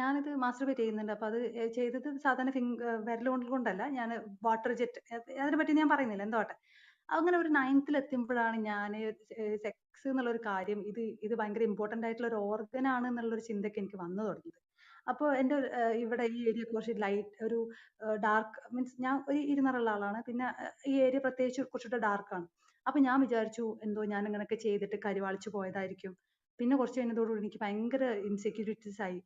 ഞാനിത് മാസ്റ്റർബേറ്റ് ചെയ്യുന്നുണ്ട്. അപ്പോൾ അത് ചെയ്തത് സാധാരണ ഫിംഗ് കൊണ്ടല്ല. ഞാൻ വാട്ടർ ജെറ്റ് അതിനെ പറ്റി ഞാൻ പറയുന്നില്ല. എന്തോ ആട്ടെ. അങ്ങനെ ഒരു നയൻത്തിൽ എത്തുമ്പോഴാണ് ഞാൻ സെക്സ് എന്നുള്ള ഒരു കാര്യം ഇത് ഇത് ഭയങ്കര ഇമ്പോർട്ടന്റ് ആയിട്ടുള്ള ഒരു ഓർഗൻ ആണ് എന്നുള്ള ഒരു ചിന്തയൊക്കെ എനിക്ക് വന്നു തുടങ്ങിയത്. അപ്പോൾ എന്റെ ഇവിടെ ഈ ഏരിയ കുറച്ച് ലൈറ്റ് ഒരു ഡാർക്ക് മീൻസ് ഞാൻ ഒരു ഇരുന്നറുള്ള ആളാണ്. പിന്നെ ഈ ഏരിയ പ്രത്യേകിച്ച് കുറച്ചുകൂടെ ഡാർക്കാണ്. അപ്പൊ ഞാൻ വിചാരിച്ചു എന്തോ ഞാൻ ഇങ്ങനെയൊക്കെ ചെയ്തിട്ട് കരിവാളിച്ച് പോയതായിരിക്കും. പിന്നെ കുറച്ച് കഴിഞ്ഞതോടുകൂടി എനിക്ക് ഭയങ്കര ഇൻസെക്യൂരിറ്റീസ് ആയി.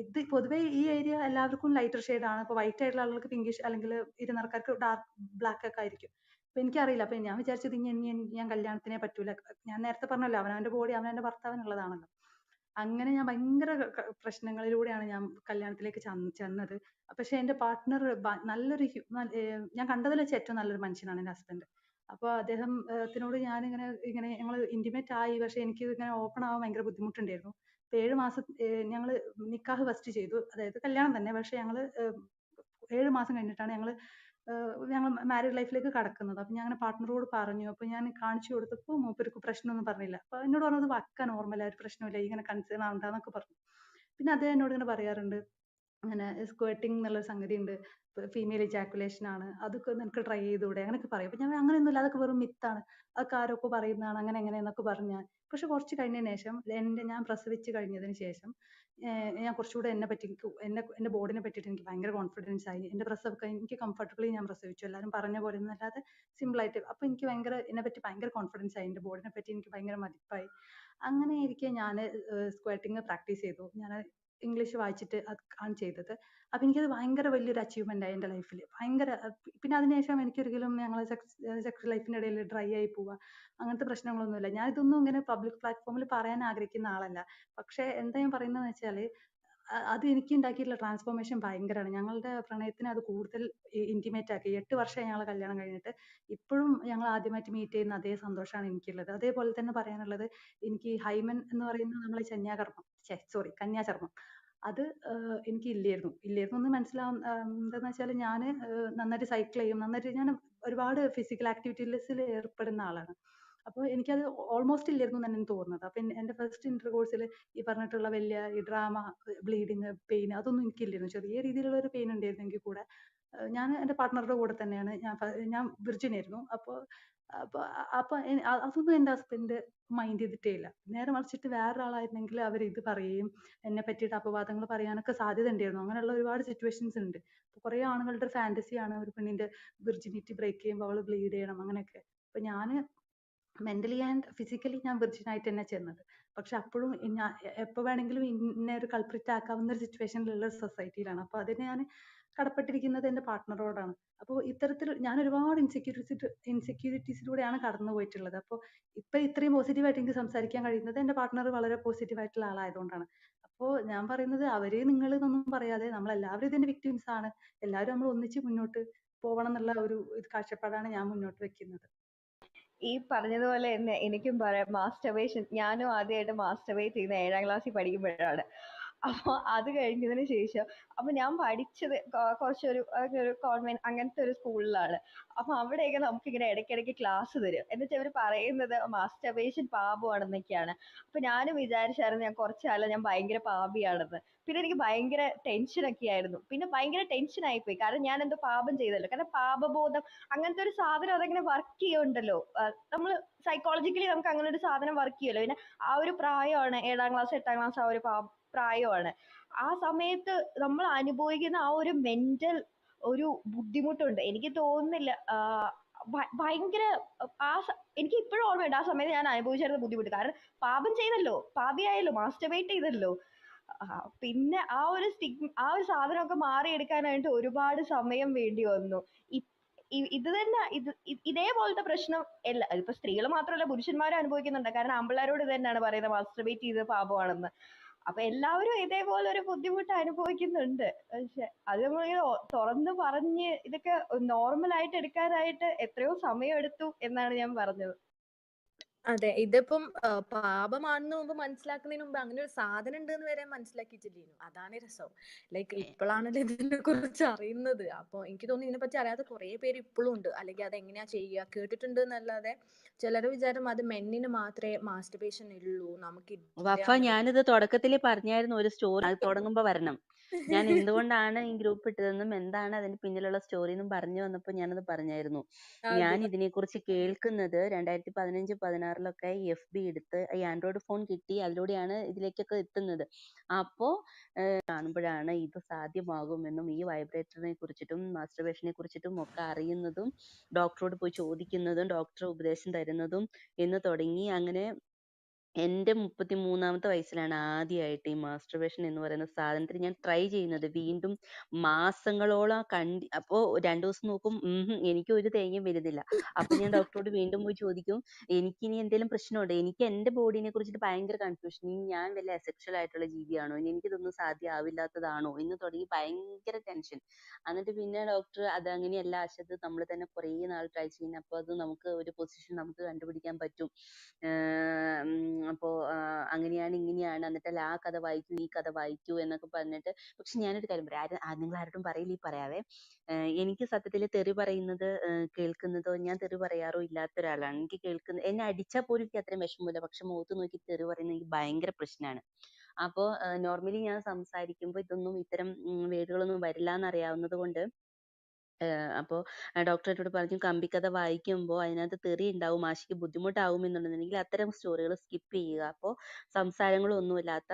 ഇത് പൊതുവേ ഈ ഏരിയ എല്ലാവർക്കും ലൈറ്റർ ഷെയ്ഡ് അപ്പോൾ വൈറ്റ് ആയിട്ടുള്ള ആളുകൾക്ക് പിങ്കിഷ് അല്ലെങ്കിൽ ഇരുനിറക്കാർക്ക് ഡാർക്ക് ബ്ലാക്ക് ഒക്കെ ആയിരിക്കും. അപ്പൊ എനിക്കറിയില്ല. അപ്പോൾ ഞാൻ വിചാരിച്ചത് ഇനി ഇനി ഞാൻ കല്യാണത്തിനേ പറ്റൂല. ഞാൻ നേരത്തെ പറഞ്ഞല്ലോ അവനവന്റെ ബോഡി അവനവന്റെ ഭർത്താവിനുള്ളതാണല്ലോ. അങ്ങനെ ഞാൻ ഭയങ്കര പ്രശ്നങ്ങളിലൂടെയാണ് ഞാൻ കല്യാണത്തിലേക്ക് ചന്ന് ചെന്നത്. പക്ഷെ എന്റെ പാർട്ട്ണർ നല്ലൊരു ഞാൻ കണ്ടതിൽ വെച്ച് ഏറ്റവും നല്ലൊരു മനുഷ്യനാണ് എന്റെ ഹസ്ബൻഡ്. അപ്പോൾ അദ്ദേഹത്തിനോട് ഞാനിങ്ങനെ ഇങ്ങനെ ഞങ്ങൾ ഇന്റിമേറ്റ് ആയി. പക്ഷെ എനിക്ക് ഇങ്ങനെ ഓപ്പൺ ആവാൻ ഭയങ്കര ബുദ്ധിമുട്ടുണ്ടായിരുന്നു. 7 മാസം ഞങ്ങൾ നിക്കാഹ് ഫസ്റ്റ് ചെയ്തു. അതായത് കല്യാണം തന്നെ. പക്ഷെ ഞങ്ങൾ ഏഴ് 7 മാസം കഴിഞ്ഞിട്ടാണ് ഞങ്ങൾ ഏഹ് ഞങ്ങൾ മാരീഡ് ലൈഫിലേക്ക് കടക്കുന്നത്. അപ്പം ഞാൻ അങ്ങനെ പാർട്ട്ണറോട് പറഞ്ഞു. അപ്പൊ ഞാൻ കാണിച്ചു കൊടുത്തപ്പോൾ മൂപ്പർക്ക് പ്രശ്നമൊന്നും പറഞ്ഞില്ല. അപ്പൊ എന്നോട് പറഞ്ഞത് വക്ക നോർമൽ ഒരു പ്രശ്നമില്ല ഇങ്ങനെ കൺസേൺ ആവണ്ടാന്നൊക്കെ പറഞ്ഞു. പിന്നെ അദ്ദേഹം എന്നോട് ഇങ്ങനെ പറയാറുണ്ട്. അങ്ങനെ സ്ക്വേർട്ടിംഗ് എന്നുള്ള സംഗതി ഉണ്ട്. ഫീമെയിൽ ഇജാക്കുലേഷൻ ആണ്. അതൊക്കെ നിനക്ക് ട്രൈ ചെയ്തൂടെ? അങ്ങനെയൊക്കെ പറയും. അപ്പൊ ഞാൻ അങ്ങനെയൊന്നുമില്ല. അതൊക്കെ വെറും മിത്താണ്. അതൊക്കെ ആരൊക്കെ പറയുന്നതാണ്. അങ്ങനെ ഇങ്ങനെ എന്നൊക്കെ പറഞ്ഞു. പക്ഷെ കുറച്ച് കഴിഞ്ഞതിന് ശേഷം എന്റെ ഞാൻ പ്രസവിച്ച് കഴിഞ്ഞതിന് ശേഷം ഞാൻ കുറച്ചുകൂടെ എന്നെ പറ്റി എനിക്ക് എന്നെ എന്റെ ബോഡിനെ പറ്റിയിട്ട് എനിക്ക് ഭയങ്കര കോൺഫിഡൻസ് ആയി. എന്റെ പ്രസവമൊക്കെ എനിക്ക് കംഫർട്ടബിളി ഞാൻ പ്രസവിച്ചു. എല്ലാവരും പറഞ്ഞ പോലെ ഒന്നും അല്ലാതെ സിമ്പിൾ ആയിട്ട്. അപ്പൊ എനിക്ക് ഭയങ്കര എന്നെ പറ്റി ഭയങ്കര കോൺഫിഡൻസ് ആയി. എന്റെ ബോഡിനെ പറ്റി എനിക്ക് ഭയങ്കര മതിപ്പായി. അങ്ങനെ ഇരിക്കെ ഞാൻ ഏഹ് സ്ക്വേർട്ടിംഗ് പ്രാക്ടീസ് ചെയ്തു. ഞാൻ ഇംഗ്ലീഷ് വായിച്ചിട്ട് ആണ് ചെയ്തത്. അപ്പൊ എനിക്കത് ഭയങ്കര വലിയൊരു അച്ചീവ്മെന്റ് ആയി എന്റെ ലൈഫിൽ. ഭയങ്കര പിന്നെ അതിനുശേഷം എനിക്ക് ഒരിക്കലും ഞങ്ങളെ സെക്സ് ലൈഫിന്റെ ഇടയിൽ ഡ്രൈ ആയി പോവാ അങ്ങനത്തെ പ്രശ്നങ്ങളൊന്നുമില്ല. ഞാൻ ഇതൊന്നും ഇങ്ങനെ പബ്ലിക് പ്ലാറ്റ്ഫോമിൽ പറയാൻ ആഗ്രഹിക്കുന്ന ആളല്ല. പക്ഷെ എന്താ ഞാൻ പറയുന്നതെന്ന് വെച്ചാൽ അ അത് എനിക്ക് ഉണ്ടാക്കിയിട്ടുള്ള ട്രാൻസ്ഫോർമേഷൻ ഭയങ്കരമാണ് ഞങ്ങളുടെ പ്രണയത്തിനെ അത് കൂടുതൽ ഇന്റിമേറ്റ് ആക്കി. എട്ട് വർഷമായി ഞങ്ങൾ കല്യാണം കഴിഞ്ഞിട്ട്. ഇപ്പോഴും ഞങ്ങൾ ആദ്യമായിട്ട് മീറ്റ് ചെയ്യുന്ന അതേ സന്തോഷമാണ് എനിക്കുള്ളത്. അതേപോലെ തന്നെ പറയാനുള്ളത് എനിക്ക് ഹൈമൻ എന്ന് പറയുന്ന നമ്മളെ ചന്യാകർമ്മം സോറി കന്യാചർമ്മം അത് എനിക്ക് ഇല്ലായിരുന്നു. ഇല്ലായിരുന്നു എന്ന് മനസ്സിലാവും എന്താണെന്ന് എന്താന്ന് ഞാൻ നന്നായിട്ട് സൈക്കിൾ ചെയ്യും. നന്നായിട്ട് ഞാൻ ഒരുപാട് ഫിസിക്കൽ ആക്ടിവിറ്റീസിൽ ഏർപ്പെടുന്ന ആളാണ്. അപ്പൊ എനിക്കത് ഓൾമോസ്റ്റ് ഇല്ലായിരുന്നു എനിക്ക് തോന്നുന്നത്. അപ്പൊ എന്റെ ഫസ്റ്റ് ഇന്റർകോഴ്സിൽ ഈ പറഞ്ഞിട്ടുള്ള വലിയ ഈ ഡ്രാമ, ബ്ലീഡിങ്, പെയിൻ അതൊന്നും എനിക്കില്ലായിരുന്നു. ചെറിയ രീതിയിലുള്ള ഒരു പെയിൻ ഉണ്ടായിരുന്നെങ്കിൽ കൂടെ ഞാൻ എന്റെ പാർട്ട്ണറുടെ കൂടെ തന്നെയാണ് ഞാൻ ഞാൻ വിർജിൻ ആയിരുന്നു. അപ്പൊ അപ്പൊ അപ്പൊ എ അതൊന്നും എന്റെ ഹസ്ബൻഡ് മൈൻഡ് ചെയ്തിട്ടേ ഇല്ല. നേരെ മറിച്ചിട്ട് വേറൊരാളായിരുന്നെങ്കിൽ അവർ ഇത് പറയുകയും എന്നെ പറ്റിയിട്ട് അപവാദങ്ങൾ പറയാനൊക്കെ സാധ്യത ഉണ്ടായിരുന്നു. അങ്ങനെയുള്ള ഒരുപാട് സിറ്റുവേഷൻസ് ഉണ്ട്. കുറെ ആണുങ്ങളുടെ ഫാന്റസിയാണ് ഒരു പെണ്ണിന്റെ വിർജിനിറ്റി ബ്രേക്ക് ചെയ്യുമ്പോൾ അവൾ ബ്ലീഡ് ചെയ്യണം അങ്ങനെയൊക്കെ. അപ്പൊ ഞാൻ മെന്റലി ആൻഡ് ഫിസിക്കലി ഞാൻ വിർജിൻ ആയിട്ട് തന്നെ ചെന്നത്. പക്ഷെ അപ്പോഴും ഞാൻ എപ്പോ വേണമെങ്കിലും എന്നെ ഒരു കൾപ്രിറ്റ് ആക്കാവുന്ന ഒരു സിറ്റുവേഷനിലുള്ള സൊസൈറ്റിയിലാണ്. അപ്പൊ അതിന് ഞാൻ കടപ്പെട്ടിരിക്കുന്നത് എന്റെ പാർട്ട്ണറോടാണ്. അപ്പോൾ ഇത്തരത്തിൽ ഞാൻ ഒരുപാട് ഇൻസെക്യൂരിറ്റി ഇൻസെക്യൂരിറ്റീസിലൂടെയാണ് കടന്നു പോയിട്ടുള്ളത്. അപ്പോൾ ഇപ്പൊ ഇത്രയും പോസിറ്റീവായിട്ട് എനിക്ക് സംസാരിക്കാൻ കഴിയുന്നത് എന്റെ പാർട്ട്ണർ വളരെ പോസിറ്റീവ് ആയിട്ടുള്ള ആളായതുകൊണ്ടാണ്. അപ്പോൾ ഞാൻ പറയുന്നത് അവരെ നിങ്ങൾ എന്നൊന്നും പറയാതെ നമ്മളെല്ലാവരും ഇതിന്റെ വിക്ടിംസ് ആണ്. എല്ലാവരും നമ്മൾ ഒന്നിച്ച് മുന്നോട്ട് പോകണം എന്നുള്ള ഒരു കാഴ്ചപ്പാടാണ് ഞാൻ മുന്നോട്ട് വെക്കുന്നത്. ഈ പറഞ്ഞതുപോലെ തന്നെ എനിക്കും പറയാം മാസ്റ്റർബേഷൻ ഞാനും ആദ്യമായിട്ട് മാസ്റ്റർബേറ്റ് ചെയ്യുന്നത് ഏഴാം ക്ലാസ്സിൽ പഠിക്കുമ്പോഴാണ്. അപ്പൊ അത് കഴിഞ്ഞതിന് ശേഷം അപ്പോൾ ഞാൻ പഠിച്ചത് കുറച്ചൊരു ഒരു കോൺവെന്റ് അങ്ങനത്തെ ഒരു സ്കൂളിലാണ്. അപ്പൊ അവിടെയൊക്കെ നമുക്കിങ്ങനെ ഇടയ്ക്കിടയ്ക്ക് ക്ലാസ് തരും. എന്നിട്ട് അവർ പറയുന്നത് മാസ്റ്റർബേഷൻ പാപമാണെന്നൊക്കെയാണ്. അപ്പോൾ ഞാനും വിചാരിച്ചായിരുന്നു ഞാൻ കുറച്ച് കാലം ഞാൻ ഭയങ്കര പാപിയാണെന്ന്. പിന്നെ എനിക്ക് ഭയങ്കര ടെൻഷനൊക്കെ ആയിരുന്നു. പിന്നെ ഭയങ്കര ടെൻഷൻ ആയിപ്പോയി. കാരണം ഞാൻ എന്തോ പാപം ചെയ്തല്ലോ. കാരണം പാപബോധം അങ്ങനത്തെ ഒരു സാധനം അതങ്ങനെ വർക്ക് ചെയ്യുന്നുണ്ടല്ലോ. നമ്മൾ സൈക്കോളജിക്കലി നമുക്ക് അങ്ങനെ ഒരു സാധനം വർക്ക് ചെയ്യുമല്ലോ. പിന്നെ ആ ഒരു പ്രായമാണ് ഏഴാം ക്ലാസ് എട്ടാം ക്ലാസ് ആ ഒരു പ്രായമാണ്. ആ സമയത്ത് നമ്മൾ അനുഭവിക്കുന്ന ആ ഒരു മെന്റൽ ഒരു ബുദ്ധിമുട്ടുണ്ട്. എനിക്ക് തോന്നുന്നില്ല ഭയങ്കര ആ എനിക്ക് ഇപ്പോഴും ഓർമ്മയുണ്ട് ആ സമയത്ത് ഞാൻ അനുഭവിച്ചിരുന്ന ബുദ്ധിമുട്ട്. കാരണം പാപം ചെയ്തല്ലോ. പാപിയായല്ലോ. മാസ്റ്റർബേറ്റ് ചെയ്തല്ലോ. പിന്നെ ആ ഒരു സ്റ്റിഗ് ആ ഒരു സാധനമൊക്കെ മാറിയെടുക്കാനായിട്ട് ഒരുപാട് സമയം വേണ്ടി വന്നു. ഇത് തന്നെ ഇത് ഇതേപോലത്തെ പ്രശ്നം എല്ലാ ഇപ്പൊ സ്ത്രീകൾ മാത്രമല്ല പുരുഷന്മാരും അനുഭവിക്കുന്നുണ്ട്. കാരണം ആമ്പിള്ളേരോട് ഇത് തന്നെയാണ് പറയുന്നത് മാസ്റ്റർബേറ്റ് ചെയ്തത് പാപമാണെന്ന്. അപ്പൊ എല്ലാവരും ഇതേപോലെ ഒരു ബുദ്ധിമുട്ട് അനുഭവിക്കുന്നുണ്ട്. പക്ഷെ അത് നമ്മളിങ്ങനെ തുറന്ന് പറഞ്ഞ് ഇതൊക്കെ നോർമൽ ആയിട്ട് എടുക്കാനായിട്ട് എത്രയോ സമയം എടുത്തു എന്നാണ് ഞാൻ പറഞ്ഞത്. അതെ. ഇതിപ്പം പാപമാണെന്ന് മുമ്പ് മനസ്സിലാക്കുന്നതിന് മുമ്പ് അങ്ങനെ ഒരു സാധനം ഉണ്ടെന്ന് വരെ മനസ്സിലാക്കിയിട്ടില്ലേനു. അതാണ് രസം. ലൈക്ക് ഇപ്പോഴാണല്ലോ ഇപ്പളാണല്ലോ ഇതിനെക്കുറിച്ച് അറിയുന്നത്. അപ്പൊ എനിക്ക് തോന്നുന്നു ഇതിനെപ്പറ്റി അറിയാത്ത കുറേ പേര് ഇപ്പളും ഉണ്ട്. അല്ലെങ്കിൽ അത് എങ്ങനെയാ ചെയ്യുക കേട്ടിട്ടുണ്ട് എന്നല്ലാതെ ചിലരെ വിചാരം അത് മെന്നിന് മാത്രമേ മാസ്റ്റർബേഷൻ ഉള്ളൂ. നമുക്ക് വഫ ഞാനിത് തുടക്കത്തിൽ പറഞ്ഞായിരുന്നു ഒരു സ്റ്റോറി അത് തുടങ്ങുമ്പോ വരണം. ഞാൻ എന്തുകൊണ്ടാണ് ഈ ഗ്രൂപ്പ് ഇട്ടതെന്നും എന്താണ് അതിന് പിന്നിലുള്ള സ്റ്റോറി എന്നും പറഞ്ഞു വന്നപ്പോ ഞാനത് പറഞ്ഞായിരുന്നു. ഞാൻ അതെ. ഇതിനെക്കുറിച്ച് കേൾക്കുന്നത് 2015, 16ലൊക്കെ എഫ്ബി എടുത്ത് ഈ ആൻഡ്രോയിഡ് ഫോൺ കിട്ടി അതിലൂടെയാണ് ഇതിലേക്കൊക്കെ എത്തുന്നത്. അപ്പോ കാണുമ്പോഴാണ് ഇത് സാധ്യമാകുമെന്നും ഈ വൈബ്രേറ്ററിനെ കുറിച്ചിട്ടും മാസ്റ്റർബേഷനെ കുറിച്ചിട്ടും ഒക്കെ അറിയുന്നതും ഡോക്ടറോട് പോയി ചോദിക്കുന്നതും ഡോക്ടർ ഉപദേശം തരുന്നതും എന്ന് തുടങ്ങി അങ്ങനെ എന്റെ 33ാമത്തെ വയസ്സിലാണ് ആദ്യമായിട്ട് ഈ മാസ്റ്റർബേഷൻ എന്ന് പറയുന്ന സാധനത്തിന് ഞാൻ ട്രൈ ചെയ്യുന്നത്. വീണ്ടും മാസങ്ങളോളം കണ്ടി അപ്പോ രണ്ടു ദിവസം നോക്കും എനിക്ക് ഒരു തേങ്ങയും വരുന്നില്ല. അപ്പൊ ഞാൻ ഡോക്ടറോട് വീണ്ടും പോയി ചോദിക്കും എനിക്ക് എനിക്കിനി എന്തെങ്കിലും പ്രശ്നമുണ്ടോ? എനിക്ക് എന്റെ ബോഡിനെ കുറിച്ചിട്ട് ഭയങ്കര കൺഫ്യൂഷൻ. ഇനി ഞാൻ വല്ല അസെക്ഷൽ ആയിട്ടുള്ള ജീവിയാണോ? ഇനി എനിക്കിതൊന്നും സാധ്യമാവില്ലാത്തതാണോ? എന്ന് തുടങ്ങി ഭയങ്കര ടെൻഷൻ. എന്നിട്ട് പിന്നെ ഡോക്ടർ അത് അങ്ങനെയല്ല അശ്വത് നമ്മൾ തന്നെ കുറേ നാൾ ട്രൈ ചെയ്യുന്നു. അപ്പൊ അത് നമുക്ക് ഒരു പൊസിഷൻ നമുക്ക് കണ്ടുപിടിക്കാൻ പറ്റും. ഏഹ് അപ്പോ അങ്ങനെയാണ് ഇങ്ങനെയാണ് എന്നിട്ടല്ല ആ കഥ വായിക്കൂ ഈ കഥ വായിക്കൂ എന്നൊക്കെ പറഞ്ഞിട്ട് പക്ഷെ ഞാനൊരു കാര്യം പറയാം. ആരും നിങ്ങൾ ആരോടും പറയില്ല ഈ പറയാവേ. എനിക്ക് സത്യത്തിൽ തെറി പറയുന്നത് കേൾക്കുന്നതോ ഞാൻ തെറി പറയാറോ ഇല്ലാത്ത ഒരാളാണ്. എനിക്ക് കേൾക്കുന്ന എന്നെ അടിച്ചാൽ പോലും എനിക്ക് അത്രയും വിഷമമില്ല. പക്ഷെ മുഖത്ത് നോക്കി തെറി പറയുന്നത് എനിക്ക് ഭയങ്കര പ്രശ്നമാണ്. അപ്പോ നോർമലി ഞാൻ സംസാരിക്കുമ്പോ ഇതൊന്നും ഇത്തരം വേടുകളൊന്നും വരില്ല എന്നറിയാവുന്നത് കൊണ്ട് അപ്പോ ഡോക്ടർ എന്നോട് പറഞ്ഞു കമ്പിക്കഥ വായിക്കുമ്പോൾ അതിനകത്ത് തെറി ഉണ്ടാവും മാഷിക്ക് ബുദ്ധിമുട്ടാവും എന്നുണ്ടെങ്കിൽ അത്തരം സ്റ്റോറികൾ സ്കിപ്പ് ചെയ്യുക. അപ്പോ സംസാരങ്ങളൊന്നുമില്ലാത്ത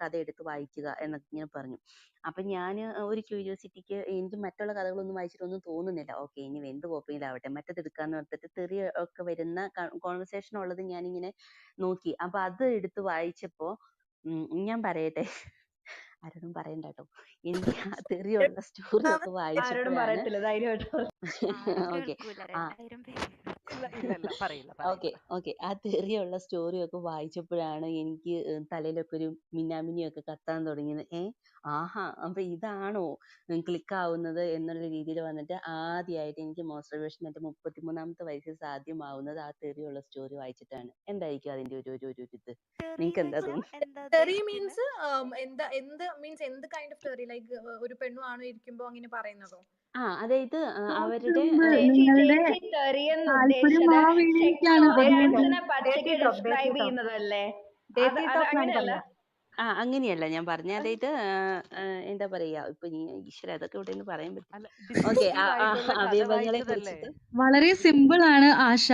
കഥ എടുത്ത് വായിക്കുക എന്നൊക്കെ ഇങ്ങനെ പറഞ്ഞു. അപ്പൊ ഞാൻ ഒരു ക്യൂരിയോസിറ്റിക്ക് എനിക്ക് മറ്റുള്ള കഥകളൊന്നും വായിച്ചിട്ടൊന്നും തോന്നുന്നില്ല. ഓക്കെ ഇനി എന്ത് കോപ്പിയിലാവട്ടെ മറ്റത് എടുക്കാന്ന് ഓർത്തിട്ട് തെറി ഒക്കെ വരുന്ന കോൺവെർസേഷൻ ഉള്ളത് ഞാനിങ്ങനെ നോക്കി. അപ്പൊ അത് എടുത്ത് വായിച്ചപ്പോ ഞാൻ പറയട്ടെ ആരോടും പറയണ്ട കേട്ടോ. എനിക്ക് ആ തെറിയുള്ള സ്റ്റോറി ഒക്കെ ആരോടും വായിച്ചപ്പോഴാണ്. ഓക്കെ ആ 2000 പേര്. ഇല്ല ഇല്ല ഇല്ല. പറയില്ല ഓക്കെ ആ തെറിയുള്ള സ്റ്റോറി ഒക്കെ വായിച്ചപ്പോഴാണ് എനിക്ക് തലയിലൊക്കെ ഒരു മിന്നാമിനിയൊക്കെ കത്താൻ തുടങ്ങിയത്. ഏ ആഹാ അപ്പൊ ഇതാണോ ക്ലിക്ക് ആവുന്നത് എന്നുള്ള രീതിയിൽ വന്നിട്ട് ആദ്യമായിട്ട് എനിക്ക് മാസ്റ്റർബേഷൻ എന്റെ 33ാമത്തെ വയസ്സിൽ സാധ്യമാവുന്നത് ആ തെറിയുള്ള സ്റ്റോറി വായിച്ചിട്ടാണ്. എന്തായിരിക്കും അതിന്റെ ഒരു ഒരു ഒരു ഇത്? നിങ്ങൾക്ക് എന്താ തോന്നുന്നു? മീൻസ് എന്താ എന്ത് മീൻസ് എന്ത് കൈൻഡ് ഓഫ് തെറി ലൈക്ക് ഒരു പെണ്ണു ആണും ഇരിക്കുമ്പോ അങ്ങനെ പറയുന്നതോ? ആ അതായത് അവരുടെ ഡിസ്ക്രൈബ് ചെയ്യുന്നതല്ലേ അങ്ങനെയല്ല ആ അങ്ങനെയല്ല. ഞാൻ പറഞ്ഞത് അതായത് ആഹ് ആഹ് എന്താ പറയാ ഇപ്പൊ ഈ ഈശ്വര അതൊക്കെ ഇവിടെ നിന്ന് പറയാൻ പറ്റില്ല അല്ല ഓക്കെ ആ കഥ അവയവങ്ങളെ വായിച്ചതല്ലേ? കുറിച്ചിട്ട് വളരെ സിമ്പിൾ ആണ് ആശ.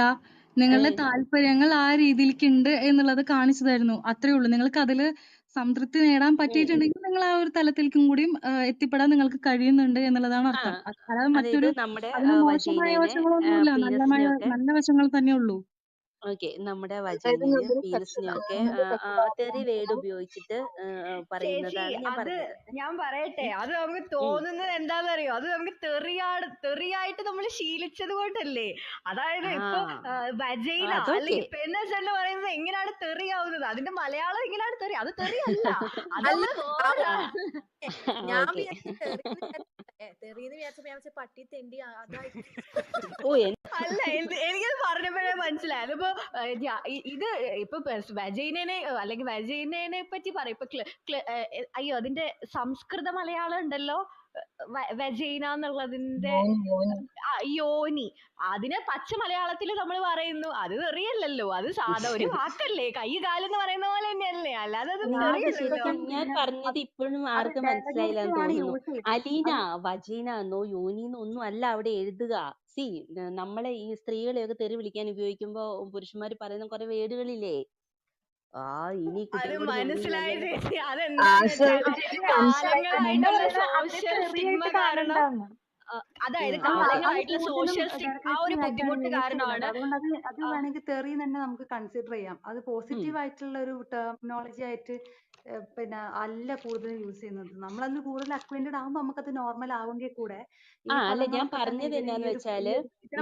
നിങ്ങളുടെ ഏഹ് താല്പര്യങ്ങൾ ആ രീതിയിലേക്ക് ഉണ്ട് എന്നുള്ളത് കാണിച്ചു തരുന്നു അത്രേ ഉള്ളൂ. നിങ്ങൾക്ക് അതിൽ സംതൃപ്തി നേടാൻ ഉം പറ്റിയിട്ടുണ്ടെങ്കിൽ നിങ്ങൾ ആ ഒരു തലത്തിലേക്കും കൂടിയും ഏഹ് എത്തിപ്പെടാൻ നിങ്ങൾക്ക് കഴിയുന്നുണ്ട് എന്നുള്ളതാണ് ആ. അർത്ഥം. അത് അല്ലാതെ അതായത് മറ്റൊരു നമ്മുടെ അതിന് ആഹ് മോശമായ വജൈനനെ വശങ്ങളൊന്നുമില്ല. പീനസിനെയൊക്കെ നല്ല വശങ്ങൾ തന്നെ ഉള്ളൂ ഓക്കെ. നമ്മുടെ അതായത് വജൈനനെയും നമ്മൾ പീനസിനെയൊക്കെ നമ്മൾ വേർഡ് ഉപയോഗിച്ചിട്ട് ആഹ് ആഹ് ചേച്ചി പറയുന്നതാണ് ഞാൻ അത് പറഞ്ഞത്. ഞാൻ പറയട്ടെ. ഉം. അത് നമുക്ക് തോന്നുന്നത് തോന്നുന്നത് അറിയോ അത് നമുക്ക് തെറിയാണ് തെറിയായിട്ട് നമ്മൾ ശീലിച്ചത് കൊണ്ടല്ലേ? അതായത് ഇപ്പൊ വജൈന അതൊക്കെ അല്ലെങ്കിൽ എന്ന് പറയുന്നത് എങ്ങനെയാണ് തെറിയാവുന്നത്? അതിന്റെ മലയാളം എങ്ങനെയാണ് തെറി? അത് തെറിയല്ല. അത് അല്ല നമ്മൾ ഞാൻ വേറെ ഞാൻ ഓക്കെ വിചാരിച്ചു തെറിന്ന് വിചാരിച്ചേ തെറിന്ന് വിചാരിച്ചപ്പോ ഞാൻ വിചാരിച്ചു പട്ടി തെണ്ടി അല്ല എനിക്കത് പറഞ്ഞപ്പോഴേ മനസ്സിലായി അതിപ്പോ ഇത് ഇപ്പൊ വജൈനെ അല്ലെങ്കിൽ വജൈനെ പറ്റി പറയും. ഇപ്പൊ അയ്യോ അതിന്റെ സംസ്കൃത മലയാളം ഉണ്ടല്ലോ. വജൈന എന്നുള്ളതിന്റെ യോനി അതിന് പച്ച മലയാളത്തിൽ നമ്മൾ പറയുന്നു. അത് തെറിയല്ലല്ലോ. അത് സാധാ ഒരു വാക്കല്ലേ. കൈ കാലെന്ന് പറയുന്ന പോലെ തന്നെയല്ലേ. അല്ലാതെ അത് ഞാൻ പറഞ്ഞത് ഇപ്പോഴും ആർക്കും മനസ്സിലായില്ല എന്ന് തോന്നുന്നു. അലീന വജീന എന്നോ യോനിന്നോ ഒന്നും അല്ല അവിടെ എഴുതുക. സി നമ്മളെ ഈ സ്ത്രീകളെയൊക്കെ തെറി വിളിക്കാൻ ഉപയോഗിക്കുമ്പോ പുരുഷന്മാർ പറയുന്ന കുറെ വേർഡുകളില്ലേ? ആ ഇനി അതായത് ആ കാലങ്ങളായിട്ടുള്ള സോഷ്യൽ ഒരു ബുദ്ധിമുട്ട് കാരണമാണ് അത് വേണമെങ്കിൽ തെറി തന്നെ നമുക്ക് കൺസിഡർ ചെയ്യാം. അത് പോസിറ്റീവ് ആയിട്ടുള്ള ഒരു ടെർമിനോളജി ആയിട്ട് പിന്നെ അല്ല കൂടുതൽ യൂസ് ചെയ്യുന്നത്. നമ്മളതിൽ കൂടുതൽ അക്വൈന്റഡ് ആകുമ്പോൾ നമുക്കത് നോർമൽ ആവുമെങ്കിൽ കൂടെ ആ അല്ല ഞാൻ പറഞ്ഞത് ഇതിൽ എന്നാന്ന് വെച്ചാൽ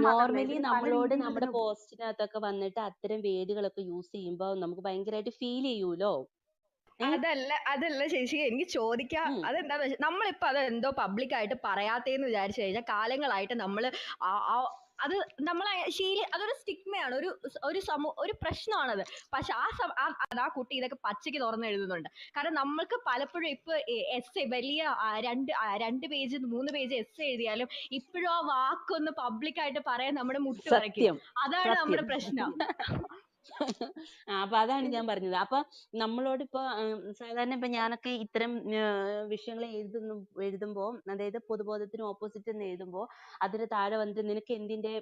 നോർമലി നമ്മളോട് നമ്മുടെ പോസ്റ്റിനകത്തൊക്കെ വന്നിട്ട് അത്തരം വേർഡുകളൊക്കെ യൂസ് ചെയ്യുമ്പോൾ നമുക്ക് ഭയങ്കരമായിട്ട് ഫീൽ ചെയ്യൂലോ? അതല്ല അതല്ല ചേച്ചി എനിക്ക് ചോദിക്കാം. അതെന്താന്ന് വെച്ചാൽ നമ്മളിപ്പോ അത് എന്തോ പബ്ലിക് ആയിട്ട് പറയാത്തേന്ന് വിചാരിച്ചു കഴിഞ്ഞാൽ കാലങ്ങളായിട്ട് നമ്മൾ അത് നമ്മൾ ശീല അതൊരു സ്റ്റിഗ്മയാണ് ഒരു ഒരു സമൂ ഒരു പ്രശ്നമാണത്. പക്ഷെ ആ ആ അത് ആ കുട്ടി ഇതൊക്കെ പച്ചയ്ക്ക് തുറന്ന് എഴുതുന്നുണ്ട്. കാരണം നമ്മൾക്ക് പലപ്പോഴും ഇപ്പൊ എസ് വലിയ രണ്ട് രണ്ട് പേജ് മൂന്ന് പേജ് എസ് എഴുതിയാലും ഇപ്പോഴും ആ വാക്കൊന്ന് പബ്ലിക് ആയിട്ട് പറയാൻ നമ്മുടെ മുട്ട് വരയ്ക്കും. അതാണ് നമ്മുടെ പ്രശ്നം. അപ്പൊ അതാണ് ഞാൻ പറഞ്ഞത്. അപ്പൊ നമ്മളോട് ഇപ്പൊ സാധാരണ ഇപ്പൊ ഞാനൊക്കെ ഇത്തരം വിഷയങ്ങൾ എഴുതുമ്പോ അതായത് പൊതുബോധത്തിന് ഓപ്പോസിറ്റ് എന്ന് എഴുതുമ്പോ അതിന് താഴെ വന്നിട്ട് നിനക്ക് എന്തിന്റെ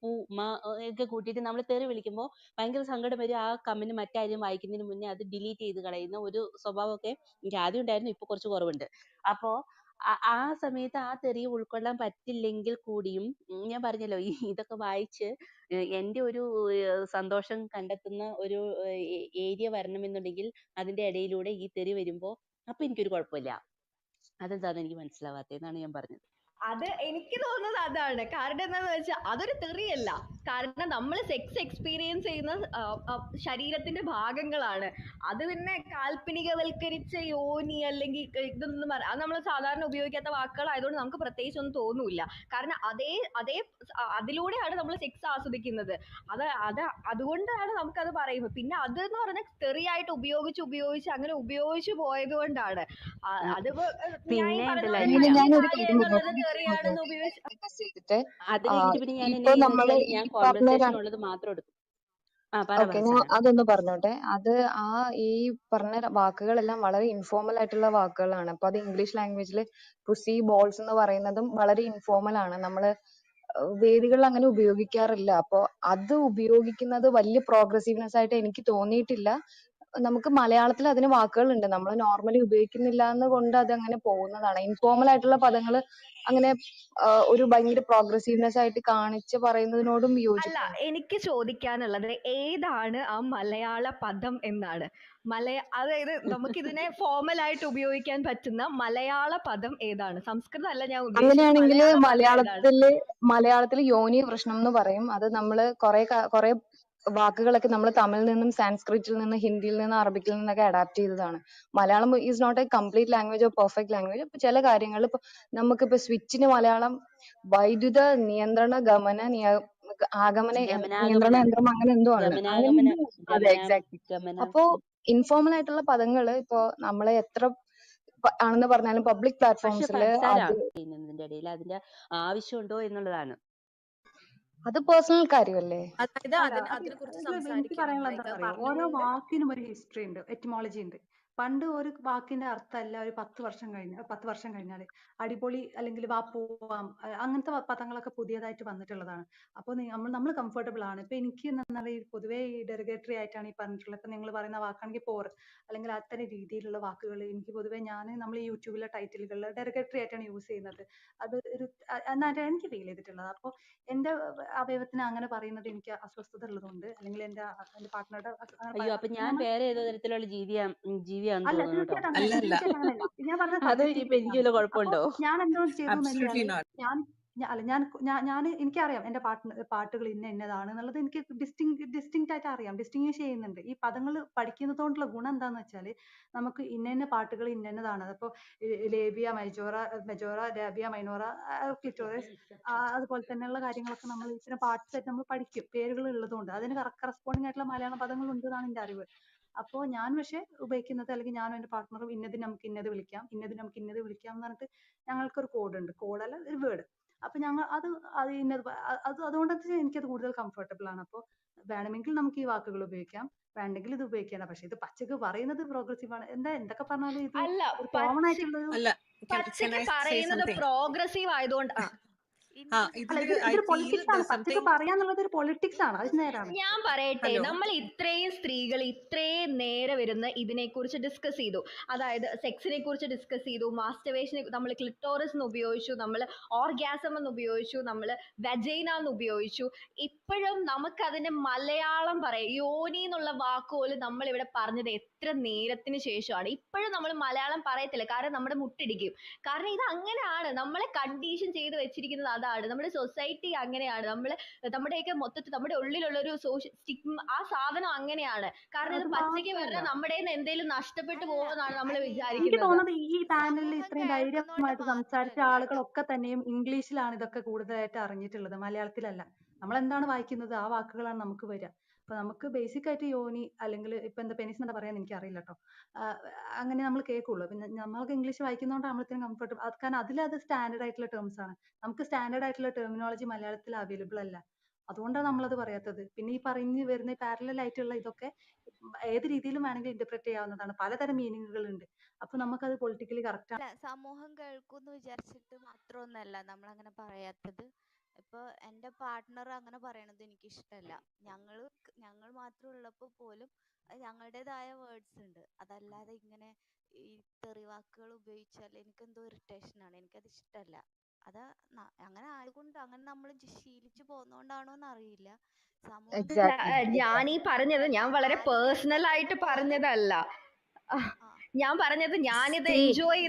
പൂ മ ഒക്കെ കൂട്ടിയിട്ട് നമ്മൾ തെറി വിളിക്കുമ്പോ ഭയങ്കര സങ്കടം വരും. ആ കമന്റ് മറ്റാരും വായിക്കുന്നതിന് മുന്നേ അത് ഡിലീറ്റ് ചെയ്ത് കളയുന്ന ഒരു സ്വഭാവമൊക്കെ എനിക്ക് ആദ്യം ഉണ്ടായിരുന്നു. ഇപ്പൊ കുറച്ച് കുറവുണ്ട്. അപ്പോ ആ സമയത്ത് ആ തെറി ഉൾക്കൊള്ളാൻ പറ്റില്ലെങ്കിൽ കൂടിയും ഞാൻ പറഞ്ഞല്ലോ ഇതൊക്കെ വായിച്ച് എന്റെ ഒരു സന്തോഷം കണ്ടെത്തുന്ന ഒരു ഏരിയ വരണമെന്നുണ്ടെങ്കിൽ അതിന്റെ ഇടയിലൂടെ ഈ തെറി വരുമ്പോ അപ്പൊ എനിക്കൊരു കുഴപ്പമില്ല. അതെന്താന്ന് എനിക്ക് മനസ്സിലാവാത്തതെന്നാണ് ഞാൻ പറഞ്ഞത്. അത് എനിക്ക് തോന്നുന്നത് അതാണ്. കാരണം വെച്ചാൽ അതൊരു തെറിയല്ല. കാരണം നമ്മൾ സെക്സ് എക്സ്പീരിയൻസ് ചെയ്യുന്ന ശരീരത്തിന്റെ ഭാഗങ്ങളാണ്. അത് പിന്നെ കാൽപ്പനികവൽക്കരിച്ച യോനി അല്ലെങ്കിൽ ഇതൊന്നും പറ അത് നമ്മൾ സാധാരണ ഉപയോഗിക്കാത്ത വാക്കുകളായതുകൊണ്ട് നമുക്ക് പ്രത്യേകിച്ച് ഒന്നും തോന്നൂല കാരണം അതേ അതേ അതിലൂടെയാണ് നമ്മൾ സെക്സ് ആസ്വദിക്കുന്നത്. അത് അത് അതുകൊണ്ടാണ് നമുക്കത് പറയുന്നത്. പിന്നെ അത് എന്ന് പറഞ്ഞാൽ തെറിയായിട്ട് ഉപയോഗിച്ച് ഉപയോഗിച്ച് അങ്ങനെ ഉപയോഗിച്ച് പോയത് കൊണ്ടാണ്. ആ, ഞാൻ തെറിയാണെന്ന് ഉപയോഗിച്ച് അത് പിന്നെ ഞാൻ ഉള്ളത് മാത്രം ഓക്കെ ഞാൻ അതൊന്ന് പറഞ്ഞോട്ടെ. അത് ആ ഈ പറഞ്ഞ വാക്കുകളെല്ലാം വളരെ ഇൻഫോർമൽ ആയിട്ടുള്ള വാക്കുകളാണ്. അപ്പൊ അത് ഇംഗ്ലീഷ് ലാംഗ്വേജിൽ പുസി ബോൾസ് എന്ന് പറയുന്നതും വളരെ ഇൻഫോർമൽ ആണ്. നമ്മൾ വേദികളിൽ അങ്ങനെ ഉപയോഗിക്കാറില്ല. അപ്പൊ അത് ഉപയോഗിക്കുന്നത് വലിയ പ്രോഗ്രസീവ്നെസ് ആയിട്ട് എനിക്ക് തോന്നിയിട്ടില്ല. നമുക്ക് മലയാളത്തിൽ അതിന് വാക്കുകളുണ്ട്. നമ്മൾ നോർമലി ഉപയോഗിക്കുന്നില്ല എന്ന് കൊണ്ട് അത് അങ്ങനെ പോകുന്നതാണ്. ഇൻഫോർമൽ ആയിട്ടുള്ള പദങ്ങൾ അങ്ങനെ ഒരു ഭയങ്കര പ്രോഗ്രസീവ്നെസ് ആയിട്ട് കാണിച്ച് പറയുന്നതിനോടും അല്ല എനിക്ക് ചോദിക്കാനുള്ളത് ഏതാണ് ആ മലയാള പദം എന്നാണ്? മലയ അതായത് നമുക്കിതിനെ ഫോർമൽ ആയിട്ട് ഉപയോഗിക്കാൻ പറ്റുന്ന മലയാള പദം ഏതാണ്? സംസ്കൃതം അല്ല ഞാൻ അങ്ങനെയാണെങ്കിൽ മലയാള മലയാളത്തിൽ മലയാളത്തിൽ യോനി പ്രശ്നം എന്ന് പറയും. അത് നമ്മൾ കൊറേ കുറെ വാക്കുകളൊക്കെ നമ്മൾ തമിഴിൽ നിന്നും സാൻസ്ക്രിറ്റിൽ നിന്നും ഹിന്ദിയിൽ നിന്നും അറബിക്കിൽ നിന്നൊക്കെ അഡാപ്റ്റ് ചെയ്തതാണ്. Malayalam is not a complete language or perfect language ഇപ്പൊ ചില കാര്യങ്ങൾ ഇപ്പൊ നമുക്കിപ്പോ സ്വിച്ചിന് മലയാളം വൈദ്യുത നിയന്ത്രണ ഗമന നിയ ആഗമന നിയന്ത്രണ യന്ത്രം അങ്ങനെ എന്തോ ആണ്. അതെ ഗമന അപ്പോ ഇൻഫോർമൽ ആയിട്ടുള്ള പദങ്ങൾ ഇപ്പോ നമ്മളെ എത്ര ആണെന്ന് പറഞ്ഞാലും പബ്ലിക് പ്ലാറ്റ്ഫോംസിൽ അതിന്റെ ആവശ്യമുണ്ടോ എന്നുള്ളതാണ്. അത് പേഴ്സണൽ കാര്യമല്ലേ? അതായത് അതിന് കുറിച്ച് സംസാരിക്കാൻ ഓരോ വാക്കിനും ഒരു ഹിസ്റ്ററി ഉണ്ട് എറ്റിമോളജി ഉണ്ട്. പണ്ട് ഒരു വാക്കിന്റെ അർത്ഥമല്ല ഒരു പത്ത് വർഷം കഴിഞ്ഞ പത്ത് വർഷം കഴിഞ്ഞാൽ അടിപൊളി അല്ലെങ്കിൽ വാ പോവാം അങ്ങനത്തെ പദങ്ങളൊക്കെ പുതിയതായിട്ട് വന്നിട്ടുള്ളതാണ്. അപ്പോൾ നമ്മൾ നമ്മൾ കംഫർട്ടബിൾ ആണ്. ഇപ്പൊ എനിക്ക് എന്നാൽ പൊതുവേ ഈ ഡെറിഗേറ്ററി ആയിട്ടാണ് ഈ പറഞ്ഞിട്ടുള്ളത്. ഇപ്പൊ നിങ്ങൾ പറയുന്ന വാക്കാണെങ്കിൽ പോർ അല്ലെങ്കിൽ അത്തരം രീതിയിലുള്ള വാക്കുകൾ എനിക്ക് പൊതുവേ ഞാൻ നമ്മൾ ഈ യൂട്യൂബിലെ ടൈറ്റിലുകളിൽ ഡെറിഗേറ്ററി ആയിട്ടാണ് യൂസ് ചെയ്യുന്നത്. അത് ഒരു അ- എനിക്ക് ഫീൽ ചെയ്തിട്ടുള്ളത്. അപ്പോൾ എന്റെ അവയവത്തിന് അങ്ങനെ പറയുന്നത് എനിക്ക് അസ്വസ്ഥത ഉള്ളതുകൊണ്ട് അല്ലെങ്കിൽ എന്റെ അ- എന്റെ പാർട്ട്ണറുടെ അയ്യോ അപ്പൊ ഞാൻ വേറെ ഏതോ തരത്തിലുള്ള ജീവിയാ ഉം, അല്ല തോന്നുന്നു കേട്ടോ. തീർച്ചയായിട്ടും അല്ല അങ്ങനെയല്ല അല്ല തീർച്ചയായിട്ടും അങ്ങനെയല്ല. ഞാൻ പറഞ്ഞ അത് അപ്പൊ ഞാൻ എന്തോ ചെയ്തു എന്ന് അബ്സല്യൂട്ട്ലി വെച്ചാൽ നോട്ട് ഞാൻ ഞാ- അല്ല ഞാൻ ഞാൻ ഞാൻ എനിക്കറിയാം എന്റെ പാട്ട് പാട്ടുകൾ ഇന്ന ഇന്നതാണ് എന്നുള്ളത് എനിക്ക് ഡിസ്റ്റിങ് ഡിസ്റ്റിങ്ക്റ്റ് ആയിട്ട് അറിയാം. ഡിസ്റ്റിങ്ഷ് ചെയ്യുന്നുണ്ട്. ഈ പദങ്ങൾ പഠിക്കുന്നതുകൊണ്ടുള്ള ഗുണം എന്താന്ന് വെച്ചാൽ നമുക്ക് ഇന്ന ഇന്ന പാട്ടുകൾ ഇന്ന ഇന്നതാണ്. അതിപ്പോ labia majora majora labia minora clitoris അതുപോലെ തന്നെയുള്ള കാര്യങ്ങളൊക്കെ നമ്മൾ ഇത്തരം പാർട്സ് ആയിട്ട് നമ്മൾ പഠിക്കും. പേരുകൾ ഉള്ളതുകൊണ്ട്. അതിന് കറസ്പോണ്ടിങ് ആയിട്ടുള്ള മലയാളം പദങ്ങൾ ഉണ്ട് എന്നാണ് എന്റെ അറിവ്. അപ്പോൾ ഞാൻ പക്ഷെ ഉപയോഗിക്കുന്നത് അല്ലെങ്കിൽ ഞാനും എന്റെ പാർട്ട്ണറും ഇന്നതിന് നമുക്ക് ഇന്നത് വിളിക്കാം ഇന്നതിന് നമുക്ക് ഇന്നത് വിളിക്കാം എന്ന് പറഞ്ഞിട്ട് ഞങ്ങൾക്കൊരു കോഡ് ഉണ്ട്. കോഡല്ല ഒരു വേർഡ് അപ്പൊ ഞങ്ങൾ അത് അത് ഇന്നത് അത് അതുകൊണ്ട് എനിക്കത് കൂടുതൽ കംഫർട്ടബിൾ ആണ്. അപ്പോൾ വേണമെങ്കിൽ നമുക്ക് ഈ വാക്കുകൾ ഉപയോഗിക്കാം വേണ്ടെങ്കിൽ ഇത് ഉപയോഗിക്കാം പക്ഷെ ഇത് പച്ചക്ക് പറയുന്നത് പ്രോഗ്രസീവ് ആണ്. എന്താ എന്തൊക്കെ പറഞ്ഞാലും ഇത് കോമൺ ആയിട്ടുള്ള പച്ചക്ക് പറയുന്നത് പ്രോഗ്രസീവ് ആയതുകൊണ്ട് ഞാൻ പറയട്ടെ നമ്മൾ ഇത്രയും സ്ത്രീകൾ ഇത്രയും നേരെ വരുന്ന ഇതിനെ കുറിച്ച് ഡിസ്കസ് ചെയ്തു. അതായത് സെക്സിനെ കുറിച്ച് ഡിസ്കസ് ചെയ്തു. മാസ്റ്റർവേഷനെ നമ്മൾ ക്ലിറ്റോറിസ് എന്ന് ഉപയോഗിച്ചു. നമ്മൾ ഓർഗാസം എന്ന് ഉപയോഗിച്ചു. നമ്മൾ വെജൈന എന്ന് ഉപയോഗിച്ചു. ഇപ്പോഴും നമുക്ക് നമുക്കതിന്റെ മലയാളം പറയാം. യോനി എന്നുള്ള വാക്ക് പോലും നമ്മൾ ഇവിടെ പറഞ്ഞത് എത്ര നേരത്തിന് ശേഷമാണ്. ഇപ്പോഴും നമ്മൾ മലയാളം പറയത്തില്ല. കാരണം നമ്മുടെ മുട്ടിടിക്കും. കാരണം ഇത് അങ്ങനെയാണ്. നമ്മളെ കണ്ടീഷൻ ചെയ്ത് വെച്ചിരിക്കുന്നത് അതാണ്. നമ്മുടെ സൊസൈറ്റി അങ്ങനെയാണ്. നമ്മൾ നമ്മുടെയൊക്കെ മൊത്തത്തിൽ നമ്മുടെ ഉള്ളിലുള്ള ഒരു സോഷ്യൽ സ്റ്റിഗ്മ ആ സാധനം അങ്ങനെയാണ്. കാരണം ഇത് പച്ചയ്ക്ക് വരെ പറഞ്ഞാൽ നമ്മുടെ എന്തെങ്കിലും നഷ്ടപ്പെട്ടു പോകുമെന്നാണ് നമ്മൾ എനിക്ക് വിചാരിക്കുന്നത്. തോന്നുന്നത് ഈ പാനലിൽ ഇത്രയും ധൈര്യമായിട്ട് സംസാരിച്ച ആളുകളൊക്കെ തന്നെയും ഇംഗ്ലീഷിലാണ് ഇതൊക്കെ കൂടുതലായിട്ട് അറിഞ്ഞിട്ടുള്ളത് മലയാളത്തിലല്ല. നമ്മൾ എന്താണ് വായിക്കുന്നത്? ആ വാക്കുകളാണ് നമുക്ക് വരിക. അപ്പൊ നമുക്ക് ബേസിക് ആയിട്ട് യോനി അല്ലെങ്കിൽ ഇപ്പൊ എന്താ പെനിസ് എന്താ എനിക്ക് അറിയില്ല കേട്ടോ അങ്ങനെ നമ്മൾ കേൾക്കുള്ളൂ. പിന്നെ നമ്മൾക്ക് ഇംഗ്ലീഷ് വായിക്കുന്നതുകൊണ്ട് നമ്മൾ നമ്മളത്തിന് കംഫർട്ട് കാരണം അതിലത് സ്റ്റാൻഡേർഡ് ആയിട്ടുള്ള ടേംസ് ആണ്. നമുക്ക് സ്റ്റാൻഡേർഡ് ആയിട്ടുള്ള ടെർമിനോളജി മലയാളത്തിൽ അവൈലബിൾ അല്ല. അതുകൊണ്ടാണ് നമ്മളത് പറയാത്തത്. പിന്നെ ഈ പറഞ്ഞു വരുന്ന പാരലൽ ആയിട്ടുള്ള ഇതൊക്കെ ഏത് രീതിയിലും വേണമെങ്കിൽ ഇന്റർപ്രറ്റ് ചെയ്യാവുന്നതാണ്. പലതരം മീനിങ്ങുകൾ ഉണ്ട്. അപ്പൊ നമുക്കത് പൊളിറ്റിക്കലി കറക്റ്റ് സമൂഹം കേൾക്കുമെന്ന് വിചാരിച്ചിട്ട് മാത്രമൊന്നല്ല നമ്മൾ അങ്ങനെ പറയാത്തത്. ഇപ്പൊ എന്റെ പാർട്ട്ണർ അങ്ങനെ പറയണത് എനിക്ക് ഇഷ്ടമല്ല ഞങ്ങൾ ഞങ്ങൾ മാത്രം ഉള്ളപ്പോൾ പോലും ഞങ്ങളുടേതായ വേർഡ്സ് ഉണ്ട്. അതല്ലാതെ ഇങ്ങനെ ഈ തെറിവാക്കുകൾ ഉപയോഗിച്ചാൽ എനിക്ക് എന്തോ ഇറിറ്റേഷൻ ആണ്. എനിക്കത് ഇഷ്ടമല്ല അത് അങ്ങനെ ആയതുകൊണ്ട് അങ്ങനെ നമ്മൾ ശീലിച്ചു പോകുന്നോണ്ടാണോ എന്ന് അറിയില്ല ഞാൻ ഈ പറഞ്ഞത് ഞാൻ വളരെ പേഴ്സണൽ ആയിട്ട് പറഞ്ഞതല്ല. ഞാൻ പറഞ്ഞത് ഞാനിത് എൻജോയ്